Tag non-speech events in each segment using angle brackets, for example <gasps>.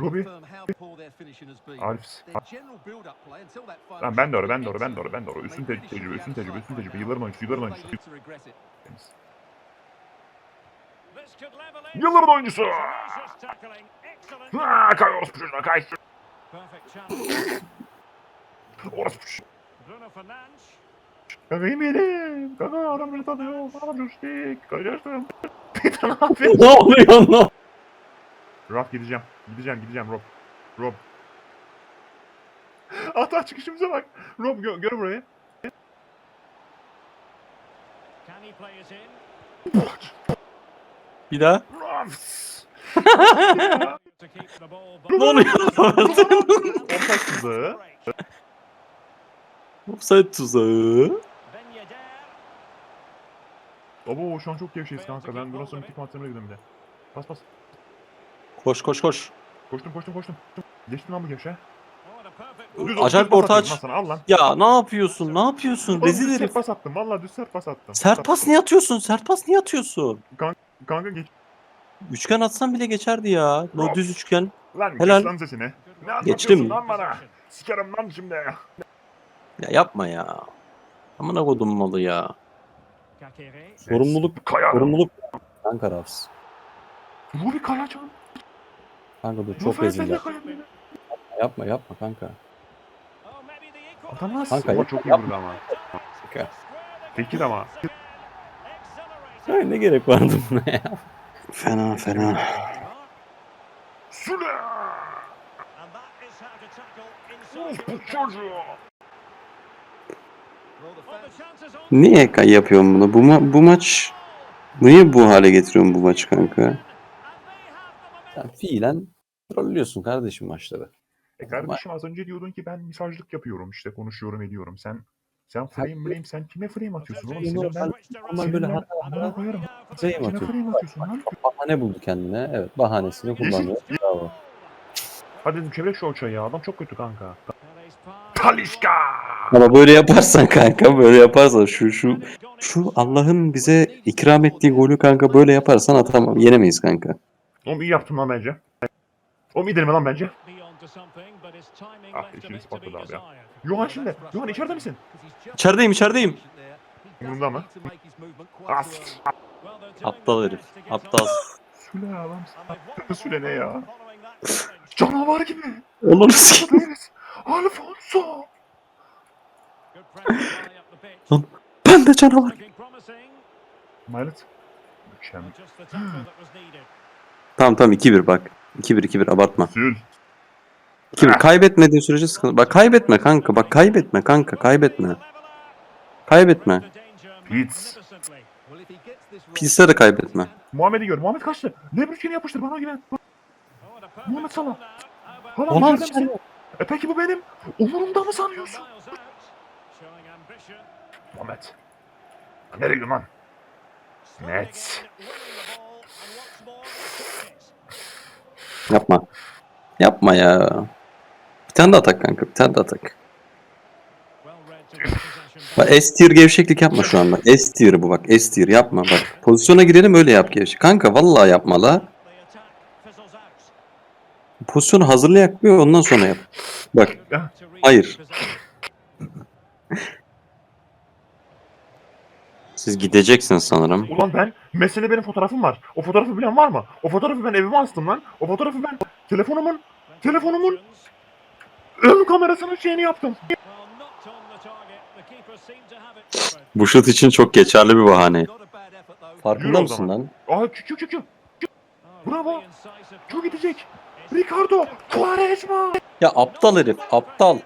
Robbie. Arif. Lan ben doğru, ben doğru, ben doğru, ben doğru. Üstün tecrübe, tecrübe, üstün tecrübe, üstün tecrübe. Yılların oyuncusu, yılların oyuncusu. Temiz. Yılların oyuncusu. Ha, kay orospu çocuğuna kay. <coughs> Orospu çocuğu. Kanka yemeyelim. Kanka adam beni tanıyor. Bana düştük. Kaçarsın. Peter ne yapıyorsun? ne oluyor lan? Rob gideceğim. Gideceğim gideceğim Rob. Rob. <gasps> Hata çıkışımıza bak. Rob gö gör burayı. Bir daha. <laughs> Rob. Ne oluyor? Ortak tuzağı. Offside tuzağı. Abo şu an çok gevşeyiz kanka. Ben sonra tip antrenörü gidiyorum bir de. Bas bas. Koş koş koş. Koştum koştum koştum. Geçtim lan bu gevşe. Acayip düz orta pas aç. attım lan sana, Al lan. Ya ne yapıyorsun? Ne yapıyorsun? Oğlum, Rezil düz herif. sert pas attım. Valla düz sert pas attım. Sert pas niye atıyorsun? Sert pas niye atıyorsun? Kanka geç. Üçgen atsan bile geçerdi ya. O düz üçgen. Lan Helal. geç lan sesini. Ne Geçtim. anlatıyorsun lan bana? Sikerim lan şimdi. Ya yapma ya. Amına kodum malı ya. Sorumluluk, Kaya. sorumluluk. Kanka Rafs. Rubi Kayacan. Kanka dur Bu çok rezil ya. Yapma yapma kanka. Atamaz. Kanka, Ama çok iyi vurdu ama. Kanka. Tekil ama. Ay, ne gerek vardı buna ya? Fena fena. Süle. Of bu çocuğu. Niye yapıyorsun bunu? Bu, ma- bu maç niye bu hale getiriyorsun bu maçı kanka? Sen fiilen trollüyorsun kardeşim maçları. E kardeşim az önce diyordun ki ben misajlık yapıyorum işte konuşuyorum ediyorum. Sen sen frame frame sen kime frame atıyorsun oğlum? Senin ben Ama senin böyle hata koyarım. frame Kime frame atıyorsun lan? Bahane buldu kendine. Evet bahanesini kullanıyor. Bravo. Hadi dedim çevre şu ya adam çok kötü kanka. Talişka. Ama böyle yaparsan kanka böyle yaparsan şu şu şu Allah'ın bize ikram ettiği golü kanka böyle yaparsan atamam. Yenemeyiz kanka. Oğlum iyi yaptın lan bence. Oğlum iyi deneme lan bence. Ah, işimiz patladı abi ya. Yohan şimdi. Yohan içeride misin? İçerideyim içerideyim. Umurumda mı? As. Aptal herif. Aptal. Süle lan. <laughs> Süle ne ya? Canavar gibi. Onu sikeyim. Alfonso. Ben de canavar. Maylet. Mükemmel. Tamam tamam 2-1 bak. 2-1 2-1 abartma. Sül. 2-1 kaybetmediğin sürece sıkıntı. Bak kaybetme kanka. Bak kaybetme kanka. Kaybetme. Kaybetme. Pitts. Pisleri kaybetme. Muhammed'i gör. Muhammed kaçtı. Ne bir yapıştır bana güven. Muhammed Salah. Hala Ulan içeride misin? E peki bu benim. Umurumda mı sanıyorsun? Muhammed. Nereye gidiyorsun lan? Net. Yapma. Yapma ya. Bir tane daha atak kanka. Bir tane daha atak. Bak S tier gevşeklik yapma şu anda. S tier bu bak. S tier yapma bak. Pozisyona girelim öyle yap gevşek. Kanka vallahi yapma la. Pozisyonu hazırlayak bir ondan sonra yap. Bak. Hayır. Siz gideceksiniz sanırım. Ulan ben mesele benim fotoğrafım var. O fotoğrafı bilen var mı? O fotoğrafı ben evime astım lan. O fotoğrafı ben telefonumun telefonumun ön kamerasının şeyini yaptım. Bu şut için çok geçerli bir bahane. Farkında Yürü o mısın zaman. lan? Aa kü kü kü kü. Bravo. Çok gidecek. Ricardo Quaresma. Ya aptal herif, aptal.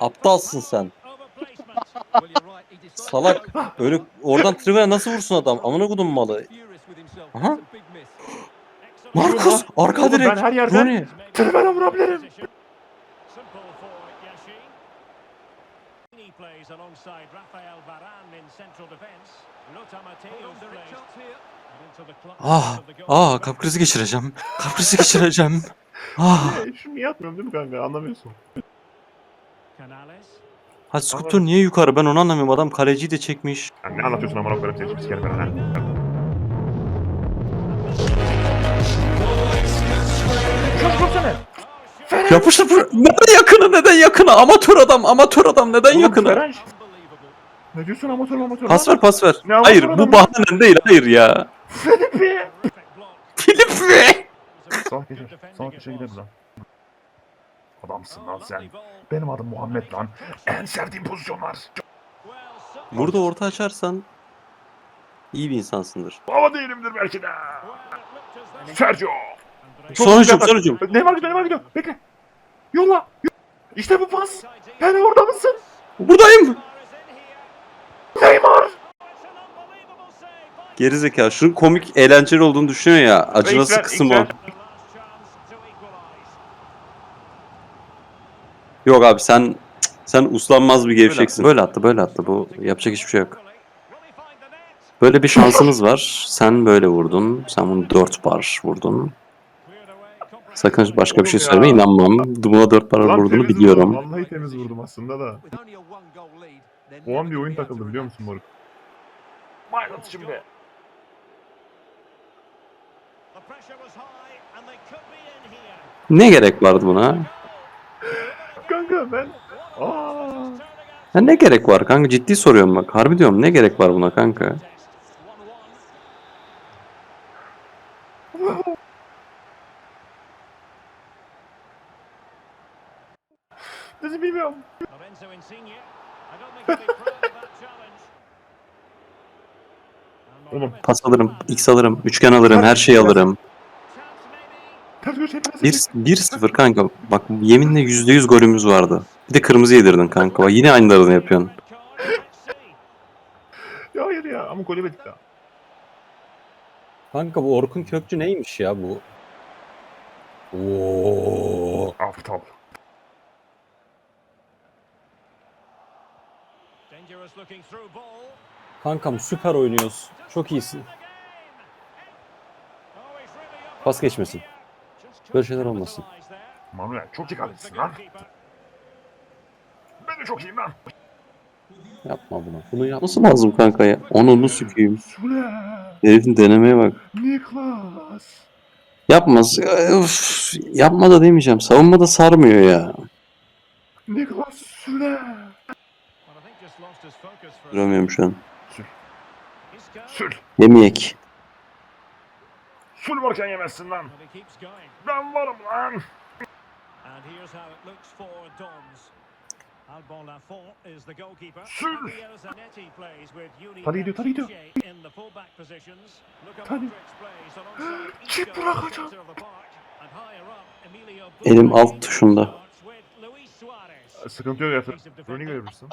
Aptalsın sen. Salak. Öyle oradan trivene nasıl vursun adam? Amına kodum malı. Aha. Marcus arka Oğlum ben direk. her yerden Rooney. trivene vurabilirim. Ah, ah kalp krizi geçireceğim. Kalp krizi geçireceğim. Ah. Şunu niye atmıyorum değil mi kanka anlamıyorsun. Ha Sculptor niye yukarı ben onu anlamıyorum. Adam kaleciyi de çekmiş. Ya ne anlatıyorsun amına koyarım seni sikerim ben ha. Yapıştır. bur- Neden yakını neden yakını? Amatör adam amatör adam neden Oğlum, yakını? Ferenc. Ne diyorsun amatör amatör? Pas ver pas ver. Ne amatör Hayır adam bu ya? bahanen değil hayır ya. Filip mi? Sağ köşe. Sağ köşe gidelim lan. Adamsın lan sen. Benim adım Muhammed lan. En sevdiğim pozisyonlar. Burada orta açarsan iyi bir insansındır. Baba değilimdir belki de. Sergio. Çok Son güzel hücum pas. son hücum. Neymar gidiyor gidiyor. Bekle. Yolla. İşte bu pas. Yani orada mısın? Buradayım. Neymar. Geri zeka. Şunun komik eğlenceli olduğunu düşünüyor ya. Acınası kısım o. Yok abi sen sen uslanmaz bir gevşeksin. Böyle attı böyle attı. Bu yapacak hiçbir şey yok. Böyle bir şansımız var. Sen böyle vurdun. Sen bunu 4 bar vurdun. Sakın başka bir şey söyleme inanmam. Buna 4 bar vurduğunu biliyorum. Vurdum. Vallahi temiz vurdum aslında da. O an bir oyun takıldı biliyor musun Moruk? Maynard şimdi. Ne gerek vardı buna? Ben... Aa. Ya ne gerek var kanka? Ciddi soruyorum bak. Harbi diyorum ne gerek var buna kanka? <laughs> Nasıl bilmiyorum. <laughs> Oğlum. Pas alırım, X alırım, üçgen alırım, her şeyi alırım. Ters 1 1-0 kanka. Bak yeminle %100 golümüz vardı. Bir de kırmızı yedirdin kanka. Bak yine aynılarını yapıyorsun. Ya hayır ya ama gol yemedik daha. Kanka bu Orkun Kökçü neymiş ya bu? Oo. Aptal. Kankam süper oynuyorsun. Çok iyisin. Pas geçmesin. Böyle şeyler olmasın. Manuel çok iyi The kalecisin lan. Ben de çok iyiyim lan. Yapma bunu. Bunu yapması lazım kanka ya. Onu sükeyim. Sule. Herifin denemeye bak. Niklas. Yapmaz. Üf, yapma da demeyeceğim. Savunma da sarmıyor ya. Niklas a Duramıyorum şu an. Isco. Sül. Yemeyek. Sül varken yemezsin lan. Ben varım lan. And here's how it looks for Dons. Alban Lafont is the goalkeeper. Sür. Tali gidiyor, Tali gidiyor. Tali. Up, Emilio Elim alt tuşunda. Sıkıntı yok ya. Rooney görebilirsin.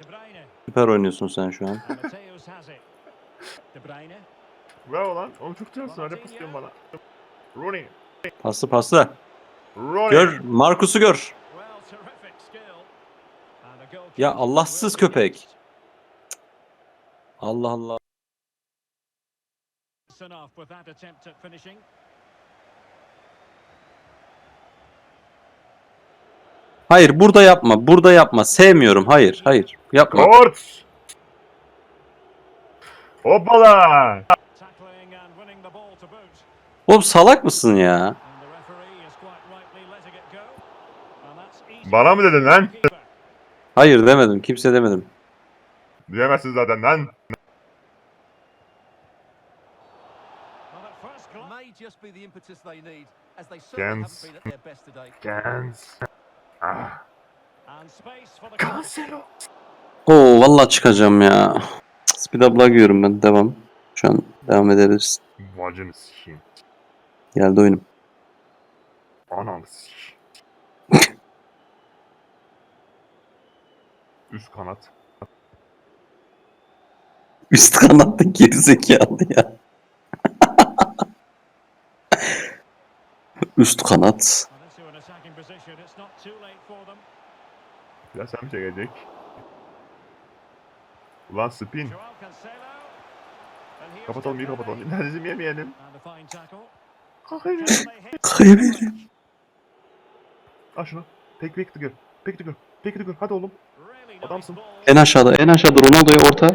De Bruyne. Süper oynuyorsun sen şu an. Bravo lan. Oğlum çok şanslı. Hadi pas diyorsun bana. Rooney. Paslı paslı. Rooney. Gör. Markus'u gör. Ya Allahsız köpek. Allah Allah. Enough with that attempt at finishing. Hayır burada yapma. Burada yapma. Sevmiyorum. Hayır. Hayır. Yapma. Kort. Hoppala. Oğlum salak mısın ya? Bana mı dedin lan? Hayır demedim. Kimse demedim. Diyemezsin zaten lan. Gens. Gens. Cancelo. Oo vallahi çıkacağım ya. Speed up'la gidiyorum ben. Devam. Şu an devam ederiz. Bacını sikeyim. Geldi oyunum. Ananı sikeyim. Üst kanat. Üst kanatta gerizekalı ya. <laughs> Üst kanat. Mi çekecek? Ulan spin. Kapatalım iyi kapatalım. Lazım yemeyelim. Hit? Kaybederim. Al şunu. Pek pek gör. Pek gör. Pek gör. Hadi oğlum. Adamsın. En aşağıda en aşağıda Ronaldo'ya orta.